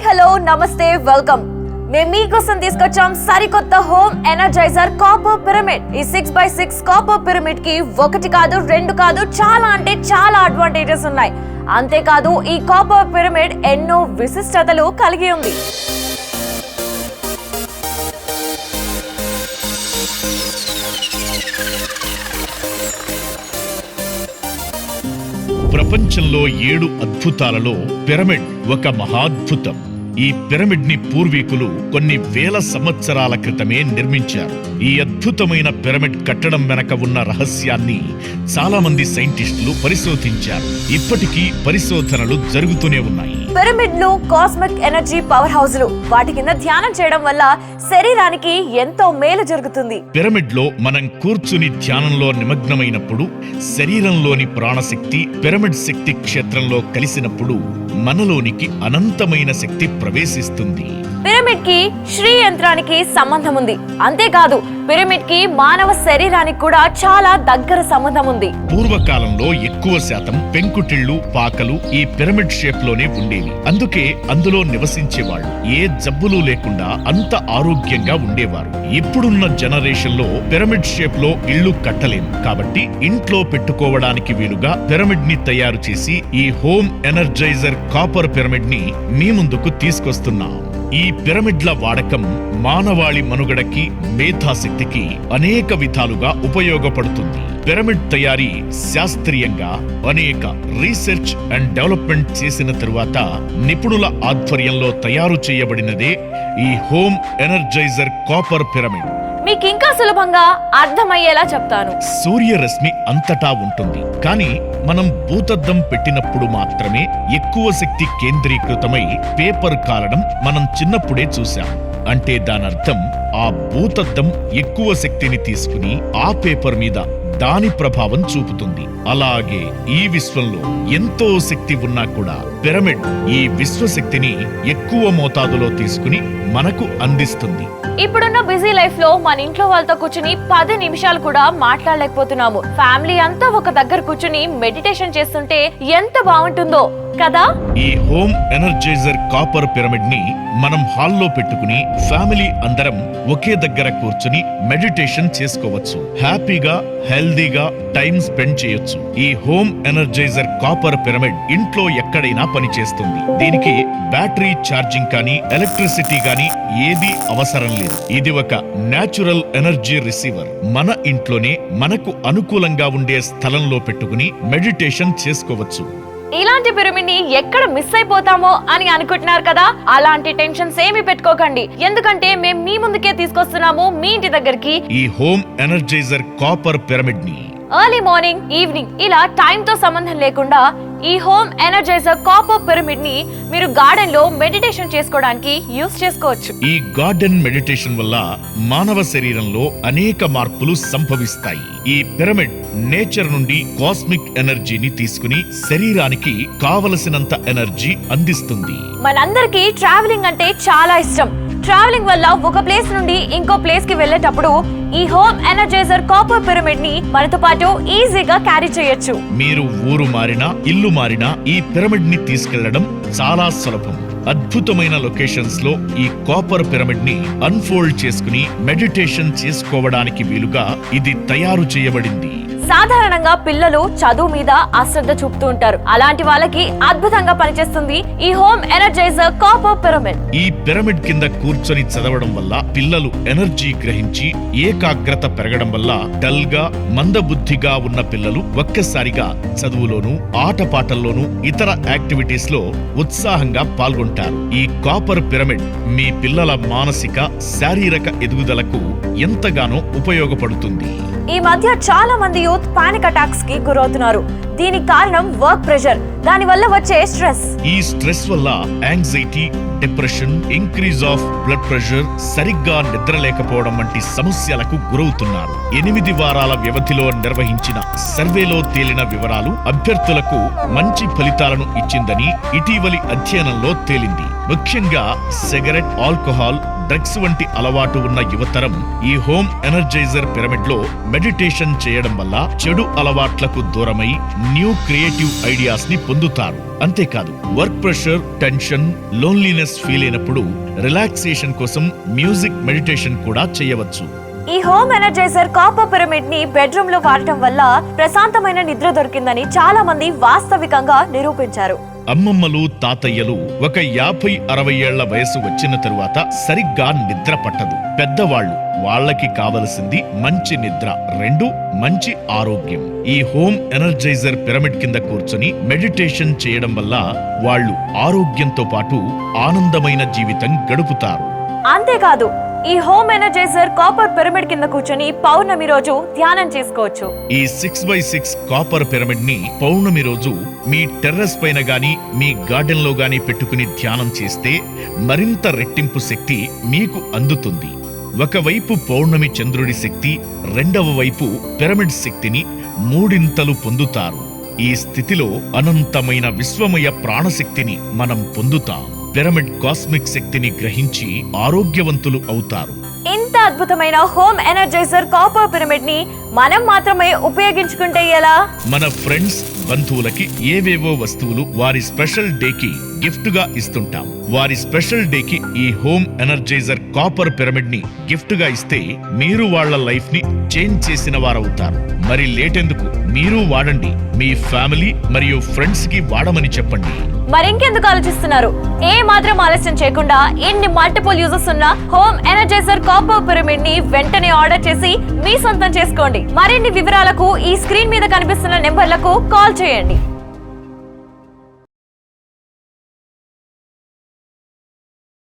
Hi hello నమస్తే welcome. మేము మీకోసం తీసుకొచ్చాం సరికొత్త హోమ్ ఎనర్జైజర్ కాపర్ పిరమిడ్. ఈ సిక్స్ బై సిక్స్ కాపర్ పిరమిడ్కి ఒకటి కాదు రెండు కాదు చాలా అంటే చాలా అడ్వాంటేజెస్ ఉన్నాయి. అంతేకాదు ఈ కాపర్ పిరమిడ్ ఎన్నో విశిష్టతలు కలిగి ఉంది. ప్రపంచంలో ఏడు అద్భుతాలలో పిరమిడ్ ఒక మహాద్భుతం. ఈ పిరమిడ్ని పూర్వీకులు కొన్ని వేల సంవత్సరాల క్రితమే నిర్మించారు. ఈ అద్భుతమైన పిరమిడ్ కట్టడం వెనక ఉన్న రహస్యాన్ని చాలా మంది సైంటిస్టులు పరిశోధించారు. ఇప్పటికీ పరిశోధనలు జరుగుతూనే ఉన్నాయి. పిరమిడ్లు కాస్మిక్ ఎనర్జీ పవర్ హౌస్లు. వాటి కింద ధ్యానం చేయడం వల్ల శరీరానికి ఎంతో మేలు జరుగుతుంది. పిరమిడ్లో మనం కూర్చుని ధ్యానంలో నిమగ్నమైనప్పుడు శరీరంలోని ప్రాణశక్తి పిరమిడ్ శక్తి క్షేత్రంలో కలిసినప్పుడు మనలోనికి అనంతమైన శక్తి ప్రవేశిస్తుంది. పిరమిడ్కి శ్రీ యంత్రానికి సంబంధం ఉంది అంతేకాదు పిరమిడ్కి మానవ శరీరానికి కూడా చాలా దగ్గర సంబంధం ఉంది. పూర్వకాలంలో ఎక్కువ శాతం పెంకుటిళ్ళు పాకలు ఈ పిరమిడ్ షేప్లోనే ఉండేవి. అందుకే అందులో నివసించేవాళ్ళు. ఏ జబ్బులు లేకుండా అంత ఆరోగ్యంగా ఉండేవారు. ఇప్పుడున్న జనరేషన్లో పిరమిడ్ షేప్లో ఇళ్ళు కట్టలేము కాబట్టి ఇంట్లో పెట్టుకోవడానికి వీలుగా పిరమిడ్ని తయారు చేసి ఈ హోమ్ ఎనర్జైజర్ కాపర్ పిరమిడ్ని మీ ముందుకు తీసుకొస్తున్నాం. ఈ పిరమిడ్ల వాడకం మానవాళి మనుగడకి మేధాశక్తికి అనేక విధాలుగా ఉపయోగపడుతుంది. పిరమిడ్ తయారీ శాస్త్రీయంగా అనేక రీసెర్చ్ అండ్ డెవలప్మెంట్ చేసిన తరువాత నిపుణుల ఆధ్వర్యంలో తయారు చేయబడినదే ఈ హోమ్ ఎనర్జైజర్ కాపర్ పిరమిడ్. మీకు ఇంకా సులభంగా అర్థమయ్యేలా చెప్తాను. సూర్యరశ్మి అంతటా ఉంటుంది. కానీ మనం భూతద్దం పెట్టినప్పుడు మాత్రమే ఎక్కువ శక్తి కేంద్రీకృతమై పేపర్ కాలడం మనం చిన్నప్పుడే చూశాం. అంటే దానర్థం ఆ భూతద్దం ఎక్కువ శక్తిని తీసుకుని ఆ పేపర్ మీద దాని ప్రభావం చూపుతుంది. అలాగే ఈ విశ్వంలో ఎంతో శక్తి ఉన్నా కూడా పిరమిడ్ ఈ విశ్వశక్తిని ఎక్కువ మోతాదులో తీసుకుని మనకు అందిస్తుంది. ఇప్పుడున్న బిజీ లైఫ్లో మన ఇంట్లో వాళ్ళతో కూర్చుని పది నిమిషాలు కూడా మాట్లాడలేకపోతున్నాము. ఫ్యామిలీ అంతా ఒక దగ్గర కూర్చుని మెడిటేషన్ చేస్తుంటే ఎంత బాగుంటుందో. కదా? ఈ హోమ్ ఎనర్జైజర్ కాపర్ పిరమిడ్ని మనం హాల్లో పెట్టుకుని ఫ్యామిలీ అందరం ఒకే దగ్గర కూర్చుని మెడిటేషన్ చేసుకోవచ్చు. హ్యాపీగా హెల్దీగా టైం స్పెండ్ చేయొచ్చు. ఈ హోమ్ ఎనర్జైజర్ కాపర్ పిరమిడ్ ఇంట్లో ఎక్కడైనా పనిచేస్తుంది. దీనికి బ్యాటరీ ఛార్జింగ్ కానీ ఎలక్ట్రిసిటీ కానీ ఏదీ అవసరం లేదు. ఇది ఒక నేచురల్ ఎనర్జీ రిసీవర్. మన ఇంట్లోనే మనకు అనుకూలంగా ఉండే స్థలంలో పెట్టుకుని మెడిటేషన్ చేసుకోవచ్చు. ఇలాంటి పిరమిడ్ని ఎక్కడ మిస్ అయిపోతామో అని అనుకుంటున్నారు కదా అలాంటి టెన్షన్స్ ఏమి పెట్టుకోకండి. ఎందుకంటే మేము మీ ముందుకే తీసుకొస్తున్నాము మీ ఇంటి దగ్గరికి. ఈ హోమ్ ఎనర్జైజర్ కాపర్ పిరమిడ్ని ఎర్లీ మార్నింగ్ ఈవినింగ్ ఇలా టైం తో సంబంధం లేకుండా ఈ హోమ్ ఎనర్జైజర్ కాపర్ పిరమిడ్ని మీరు గార్డెన్లో మెడిటేషన్ చేసుకోవడానికి యూస్ చేసుకోవచ్చు. ఈ గార్డెన్ మెడిటేషన్ వల్ల మానవ శరీరంలో అనేక మార్పులు సంభవిస్తాయి. ఈ పిరమిడ్ నేచర్ నుండి కాస్మిక్ ఎనర్జీని తీసుకుని శరీరానికి కావలసినంత ఎనర్జీ అందిస్తుంది. మనందరికీ ట్రావెలింగ్ అంటే చాలా ఇష్టం. ట్రావెలింగ్ వల్ల ఒక ప్లేస్ నుండి ఇంకో ప్లేస్కి వెళ్ళేటప్పుడు ఈ హోమ్ ఎనర్జైజర్ కాపర్ పిరమిడ్ని మనతో పాటు ఈజీగా క్యారీ చేయొచ్చు. మీరు ఊరు మారినా ఇల్లు మారినా ఈ పిరమిడ్ని తీసుకెళ్ళడం చాలా సులభం. అద్భుతమైన లొకేషన్స్లో ఈ కాపర్ పిరమిడ్ని అన్ఫోల్డ్ చేసుకుని మెడిటేషన్ చేసుకోవడానికి వీలుగా ఇది తయారు చేయబడింది. సాధారణంగా పిల్లలు చదువు మీద అశ్రద్ధ చూపుతూ ఉంటారు. అలాంటి వాళ్ళకి అద్భుతంగా పనిచేస్తుంది ఈ హోమ్ ఎనర్జైజర్ కాపర్ పిరమిడ్. ఈ పిరమిడ్ కింద కూర్చొని చదవడం వల్ల పిల్లలు ఎనర్జీ గ్రహించి ఏకాగ్రత పెరగడం వల్ల డల్గా మందబుద్ధిగా ఉన్న పిల్లలు ఒక్కసారిగా చదువులోను ఆటపాటల్లోనూ ఇతర యాక్టివిటీస్లో ఉత్సాహంగా పాల్గొంటారు. ఈ కాపర్ పిరమిడ్ మీ పిల్లల మానసిక శారీరక ఎదుగుదలకు ఎంతగానో ఉపయోగపడుతుంది. ఈ మధ్య చాలా మంది యూత్ పానిక్ అటాక్స్కి గురవుతున్నారు. దీనికి కారణం వర్క్ ప్రెషర్ దాని వల్ల వచ్చే స్ట్రెస్. ఈ స్ట్రెస్ వల్ల anxiety depression increase of blood pressure సరిగ్గా నిద్రలేకపోవడం వంటి సమస్యలకు గురవుతున్నారు. ఎనిమిది వారాల వ్యవధిలో నిర్వహించిన సర్వేలో తేలిన వివరాలు అభ్యర్థులకు మంచి ఫలితాలను ఇచ్చిందని ఇటీవలి అధ్యయనంలో తేలింది. ముఖ్యంగా సిగరెట్ ఆల్కహాల్ డ్రగ్స్ వంటి అలవాటు ఉన్న యువతరం ఈ హోమ్ ఎనర్జైజర్ పిరమిడ్లో మెడిటేషన్ చేయడం వల్ల చెడు అలవాట్లకు దూరమై న్యూ క్రియేటివ్ ఐడియాస్ని పొందుతారు. అంతేకాదు work pressure tension loneliness feel అయినప్పుడు రిలాక్సేషన్ కోసం మ్యూజిక్ మెడిటేషన్ కూడా చేయవచ్చు. ఈ హోమ్ ఎనర్జైజర్ కాపర్ పిరమిడ్ని బెడ్రూమ్లో వాడటం వల్ల ప్రశాంతమైన నిద్ర దొరికిందని చాలా మంది వాస్తవికంగా నిరూపించారు. అమ్మమ్మలు తాతయ్యలు ఒక యాభై అరవై ఏళ్ళ వయసు వచ్చిన తరువాత సరిగ్గా నిద్ర పట్టదు. పెద్దవాళ్ళు వాళ్ళకి కావలసింది మంచి నిద్ర రెండు మంచి ఆరోగ్యం. ఈ హోమ్ ఎనర్జైజర్ పిరమిడ్ కింద కూర్చొని మెడిటేషన్ చేయడం వల్ల వాళ్ళు ఆరోగ్యంతో పాటు ఆనందమైన జీవితం గడుపుతారు. అంతేకాదు ఈ హోమ్ ఎనర్జైజర్ కాపర్ పిరమిడ్ కింద కూర్చొని పౌర్ణమి రోజు ధ్యానం చేసుకోవచ్చు. ఈ సిక్స్ బై సిక్స్ కాపర్ పిరమిడ్ని పౌర్ణమి రోజు మీ టెర్రస్ పైన గాని మీ గార్డెన్లో గాని పెట్టుకుని ధ్యానం చేస్తే మరింత రెట్టింపు శక్తి మీకు అందుతుంది. ఒకవైపు పౌర్ణమి చంద్రుడి శక్తి రెండవ వైపు పిరమిడ్ శక్తిని మూడింతలు పొందుతారు. ఈ స్థితిలో అనంతమైన విశ్వమయ ప్రాణశక్తిని మనం పొందుతాం. పిరమిడ్ కాస్మిక్ శక్తిని గ్రహించి ఆరోగ్యవంతులు అవుతారు. ఇంత అద్భుతమైన హోమ్ ఎనర్జైజర్ కాపర్ పిరమిడ్ని మనం మాత్రమే ఉపయోగించుకుంటే ఎలా? మన ఫ్రెండ్స్ బంధువులకి ఏవేవో వస్తువులు వారి స్పెషల్ డేకి గిఫ్ట్గా ఇస్తుంటాం. వారి స్పెషల్ డేకి ఈ హోమ్ ఎనర్జైజర్ కాపర్ పిరమిడ్ని గిఫ్ట్గా ఇస్తే మీరు వాళ్ళ లైఫ్ని చేంజ్ చేసిన వారవుతారు. మరి లేటెందుకు? మీరు వాడండి. మీ ఫ్యామిలీ మరియు ఫ్రెండ్స్కి వాడమని చెప్పండి. మరింకెందుకు ఆలోచిస్తున్నారు? ఏ మాత్రం ఆలస్యం చేయకుండా ఇన్ని మల్టిపుల్ యూజెస్ ఉన్న హోమ్ ఎనర్జైజర్ కాపర్ పిరమిడ్ని వెంటనే ఆర్డర్ చేసి మీ సొంతం చేసుకోండి. మరిన్ని వివరాలకు ఈ స్క్రీన్ మీద కనిపిస్తున్న నెంబర్లకు కాల్ చేయండి.